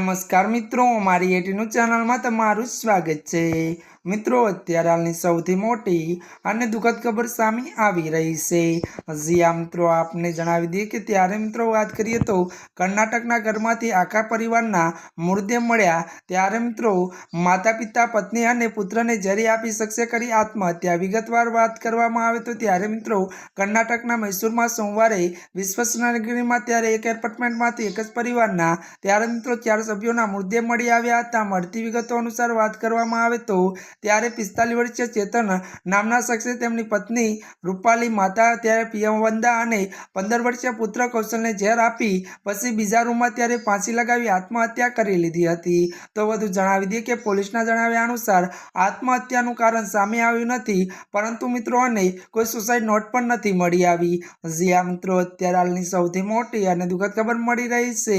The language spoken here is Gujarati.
નમસ્કાર મિત્રો અમારી એટીનું ચેનલમાં તમારું સ્વાગત છે. મિત્રો, અત્યારે હાલની સૌથી મોટી અને દુઃખદ ખબર સામે આવી રહી છે. હજી મિત્રો, આપને જણાવી દઈએ કે ત્યારે, મિત્રો, વાત કરીએ તો કર્ણાટકના ઘરમાંથી આખા પરિવારના મૃતદેહ મળ્યા. ત્યારે, મિત્રો માતા પિતા પત્ની અને પુત્રને ઝેરી આપી શખ્સે કરી આત્મહત્યા વિગતવાર વાત કરવામાં આવે તો ત્યારે, મિત્રો, કર્ણાટકના મૈસૂરમાં સોમવારે વિશ્વસનગરીમાં ત્યારે એક એપાર્ટમેન્ટમાંથી એક જ પરિવારના, ત્યારે, મિત્રો ચાર સભ્યોના મૃતદેહ મળી આવ્યા હતા. મળતી વિગતો અનુસાર વાત કરવામાં આવે તો ત્યારે પિસ્તાલીસ વર્ષીય ચેતન નામના શખ્સે તેમની પત્ની રૂપાલી માતા, ત્યારે પીએમ વંદા અને પંદર વર્ષીય પુત્ર કૌશલને ઝેર આપી પછી બીજા રૂમમાં ત્યારે ફાંસી લગાવી આત્મહત્યા કરી લીધી હતી. તો વધુ જણાવી દઈએ કે પોલીસના જણાવ્યા અનુસાર આત્મહત્યાનું કારણ સામે આવ્યું નથી, પરંતુ મિત્રો અને કોઈ સુસાઇડ નોટ પણ નથી મળી આવી. હજી મિત્રો, અત્યારે હાલની સૌથી મોટી અને દુઃખદ ખબર મળી રહી છે